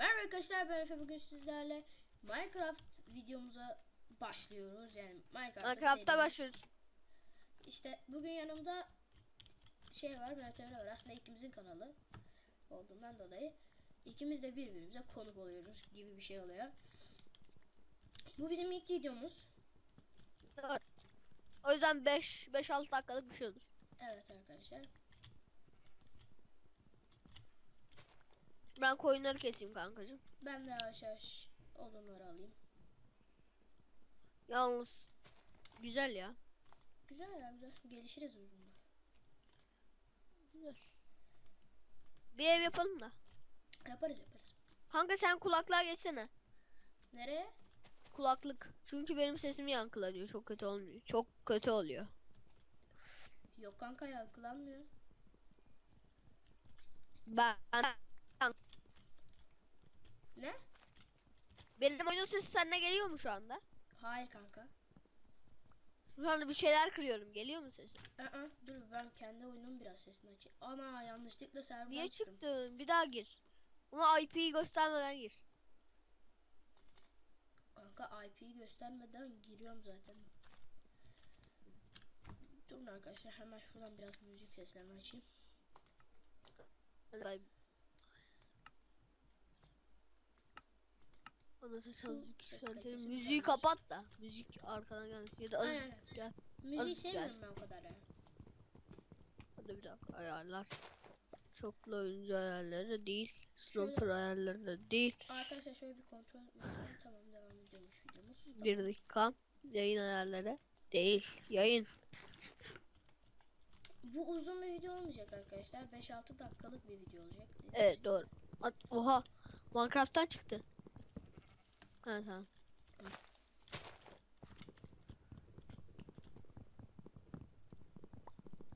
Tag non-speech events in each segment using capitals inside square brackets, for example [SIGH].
Merhaba arkadaşlar ben Efe bugün sizlerle Minecraft videomuza başlıyoruz yani Minecraft'ta Minecraft'ta başlıyoruz. İşte bugün yanımda şey var Mehmet Emre var aslında ikimizin kanalı olduğundan dolayı ikimiz de birbirimize konuk oluyoruz gibi bir şey oluyor. Bu bizim ilk videomuz. Evet. O yüzden 5 5 6 dakikalık bir şey olur. Evet arkadaşlar. Ben koyunları keseyim kankacığım. Ben de yavaş yavaş odunları alayım. Yalnız güzel ya. Güzel ya güzel. Gelişiriz bununla. Güzel. Bir ev yapalım da. Yaparız yaparız. Kanka sen kulaklığa geçsene. Nereye? Kulaklık. Çünkü benim sesimi yankılanıyor. Çok kötü olmuyor. Çok kötü oluyor. Yok kanka yankılanmıyor. Ben Ne? benim oyunun sesi sende geliyor mu şu anda? Hayır kanka. Şu anda bir şeyler kırıyorum. Geliyor mu sesi? Aa, dur ben kendi oyunun biraz sesini açayım. Ana yanlışlıkla serverdan Niye çıktım. çıktın? Bir daha gir. Ama IP'yi göstermeden gir. Kanka IP'yi göstermeden giriyorum zaten. Durun arkadaşlar hemen şuradan biraz müzik seslerini açayım. Hadi Anlatı çalacak yükseltelim. Müziği kapat da. Müzik arkadan gelmesin. Ya da azıcık Aynen. gel. Müziği Azıcık sevmiyorum gelsin. ben o kadar ya. Hadi bir dakika ayarlar. Çoklu oyuncu ayarları değil. Sniper ayarları da değil. Arkadaşlar şöyle bir kontrol etmem. Tamam devam ediyormuş videomuz. Bir dakika. Yayın ayarları değil. Yayın. Bu uzun bir video olmayacak arkadaşlar. 5-6 dakikalık bir video olacak. Evet doğru. At, oha. Minecraft'tan çıktı. Ha tamam.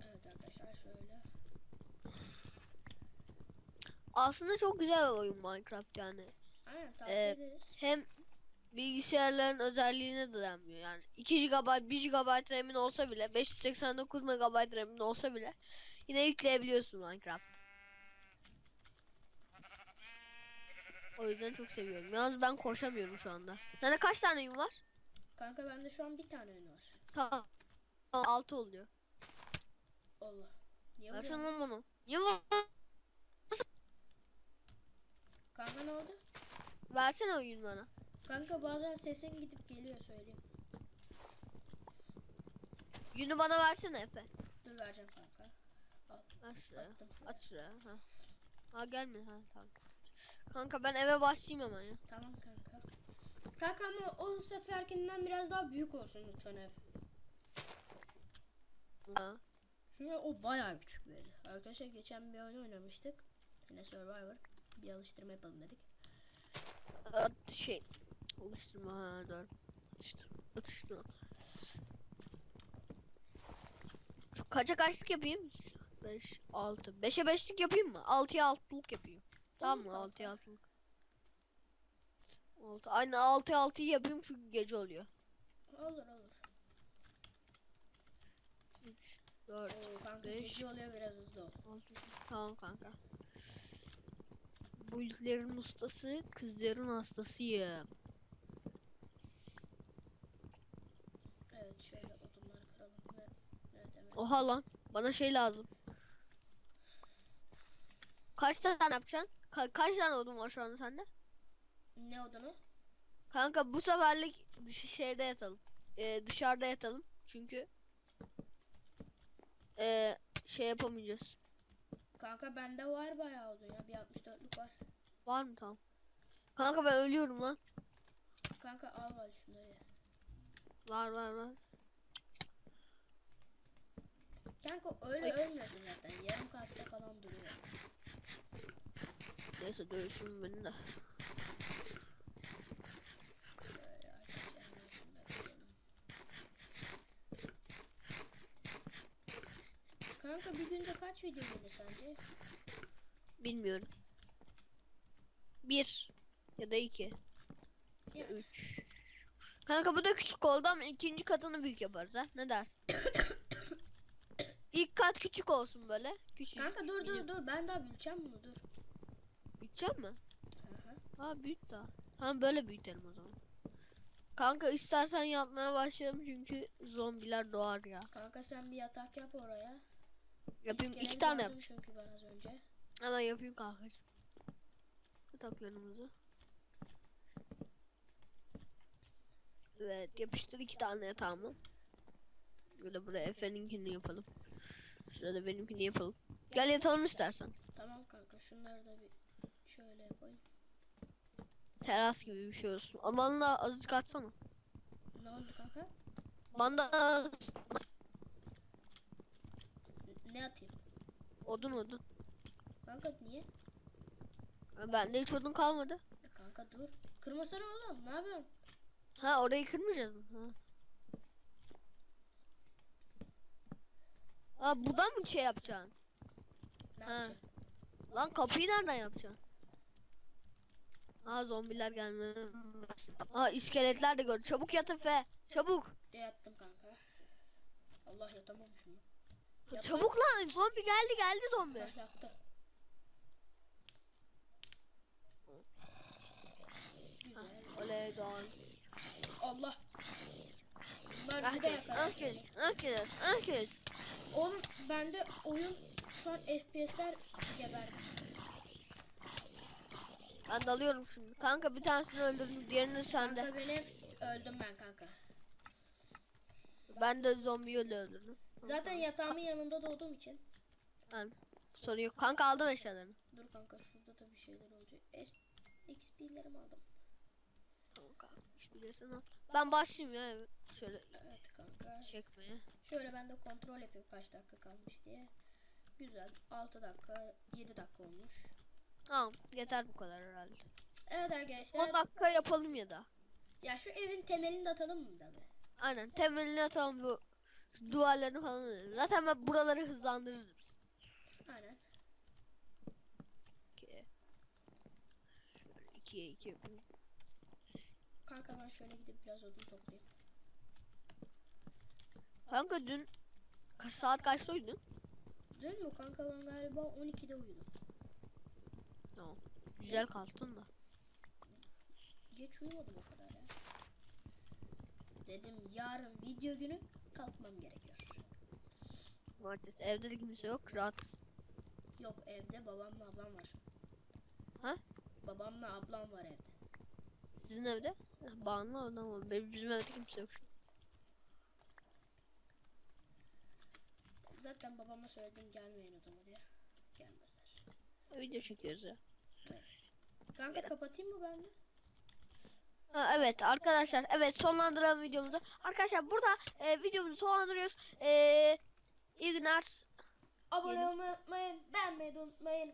Evet arkadaşlar şöyle. Aslında çok güzel bir oyun Minecraft yani. Aynen tavsiye Ee, ederiz. hem bilgisayarların özelliğine de dayanmıyor. Yani 2 GB, 1 GB RAM'in olsa bile, 589 MB RAM'in olsa bile yine yükleyebiliyorsun Minecraft. O yüzden çok seviyorum. Yalnız ben koşamıyorum şu anda. Sende kaç tane yum var? Kanka bende şu an bir tane oyun var. Tamam. 6 oluyor. Allah. Niye Versene vuruyorsun? lan bunu. Niye vur- Kanka ne oldu? Versene oyun bana. Kanka bazen sesin gidip geliyor söyleyeyim. Yünü bana versene Efe. Dur vereceğim kanka. Al. Ver şuraya. Attım. At şuraya. Ha. Ha gelme ha tamam. Kanka ben eve başlayayım hemen ya. Tamam kanka. Kanka ama o seferkinden biraz daha büyük olsun lütfen ev. Ha. Çünkü o bayağı küçük bir ev. Arkadaşlar geçen bir oyun oynamıştık. Yine Survivor. Bir alıştırma yapalım dedik. At şey. Alıştırma ha doğru. Atıştırma. Atıştırma. Kaça kaçlık yapayım? 5, 6. 5'e 5'lik yapayım mı? 6'ya 6'lık yapayım. Tamam mı? Olur 6'ya 6'lık. 6. Aynı 6'ya 6'yı yapayım çünkü gece oluyor. Olur olur. 3, 4, Oo, kanka Beş. gece oluyor biraz hızlı ol. 6. Tamam kanka. Bu ilklerin ustası, kızların hastasıyım. Evet şöyle odunları kıralım ve evet evet. Oha lan. Bana şey lazım. Kaç tane yapacaksın? Ka- kaç tane odun var şu anda sende? Ne odunu? Kanka bu seferlik şeyde yatalım. Ee, dışarıda yatalım. Çünkü ee, şey yapamayacağız. Kanka bende var bayağı odun ya. Bir 64'lük var. Var mı tamam? Kanka ben ölüyorum lan. Kanka al var şunları ya. Var var var. Kanka öyle ölmüyorsun zaten. Yarım kalpte falan duruyor. Neyse dövüşüm beni de. Kanka bir günde kaç video gelir sence? Bilmiyorum. Bir ya da iki ya Ya, üç. Kanka bu da küçük oldu ama ikinci katını büyük yaparız ha. Ne dersin? [COUGHS] İlk kat küçük olsun böyle. Küçük. kanka dur dur dur ben daha büyüteceğim bunu dur. Bütçem mi? Aha. Ha büyük daha. Tamam böyle büyütelim o zaman. Kanka istersen yatmaya başlayalım çünkü zombiler doğar ya. Kanka sen bir yatak yap oraya. Yapayım iki İskelet tane lazım yapacağım. Çünkü ben az önce. Hemen yapayım kankacığım. Yataklarımızı. Evet yapıştır iki tane yatağımı. Böyle buraya Efe'ninkini yapalım. Şurada benimkini yapalım. Gel yatalım istersen. Tamam kanka şunları da bir şöyle yapayım. Teras gibi bir şey olsun. Ama bana da azıcık atsana. Ne oldu kanka? Bana da az- N- Ne atayım? odun odun. Kanka niye? Bende hiç odun kalmadı. E kanka dur. Kırmasana oğlum. Ne yapıyorsun? Ha orayı kırmayacağız mı? Ha. Aa buradan mı şey yapacaksın? Ne Ha. yapacaksın? Lan kapıyı nereden yapacaksın? Aa zombiler gelmeye başladı. Aa iskeletler de gör. Çabuk yat Efe. Çabuk. De yattım kanka. Allah yatamamışım. Yatma. Çabuk lan zombi geldi geldi zombi. Heh, yattım. Güzel. Oley doğan. Allah. Bunlar Herkes, yakar. herkes, herkes, herkes. Oğlum bende oyun şu an FPS'ler geber. Ben dalıyorum şimdi. Kanka bir tanesini öldürdüm. Diğerini sende. Kanka benim öldüm ben kanka. Ben de zombiyi öldürdüm. Zaten yatağımın yanında doğduğum için. Ben. Sorun yok. Kanka aldım eşyalarını. Dur kanka şurada da bir şeyler olacak. Es XP'lerimi aldım. Kanka. bilirsen al. Ben başlayayım ya. Şöyle Evet kanka. çekmeye. Şöyle ben de kontrol yapayım kaç dakika kalmış diye. Güzel. 6 dakika, 7 dakika olmuş. Tamam yeter bu kadar herhalde. Evet 10 arkadaşlar. dakika yapalım ya da. Ya şu evin temelini de atalım mı tabi? Aynen temelini atalım bu şu duvarlarını falan alalım. Zaten ben buraları hızlandırırız biz. Aynen. İki. Şöyle ikiye iki yapayım. Kanka ben şöyle gidip biraz odun toplayayım. Kanka dün saat kaçta uyudun? Dün mü kanka ben galiba 12'de uyudum. Tamam. Güzel kalktın da. Geç uyumadım o kadar ya. Dedim yarın video günü kalkmam gerekiyor. Cumartesi evde de kimse yok. Rahatız. Yok evde babamla ablam var. Ha? Babamla ablam var evde. Sizin evde? Bağımlı adam var. Bizim evde kimse yok şu an. Zaten babama söyledim gelmeyin odama diye. Video çekiyoruz ya. Kanka kapatayım mı ben de? Ha, evet arkadaşlar evet sonlandıralım videomuzu. Arkadaşlar burada e, videomuzu sonlandırıyoruz. E, iyi günler. Abone olmayı unutmayın. Beğenmeyi unutmayın.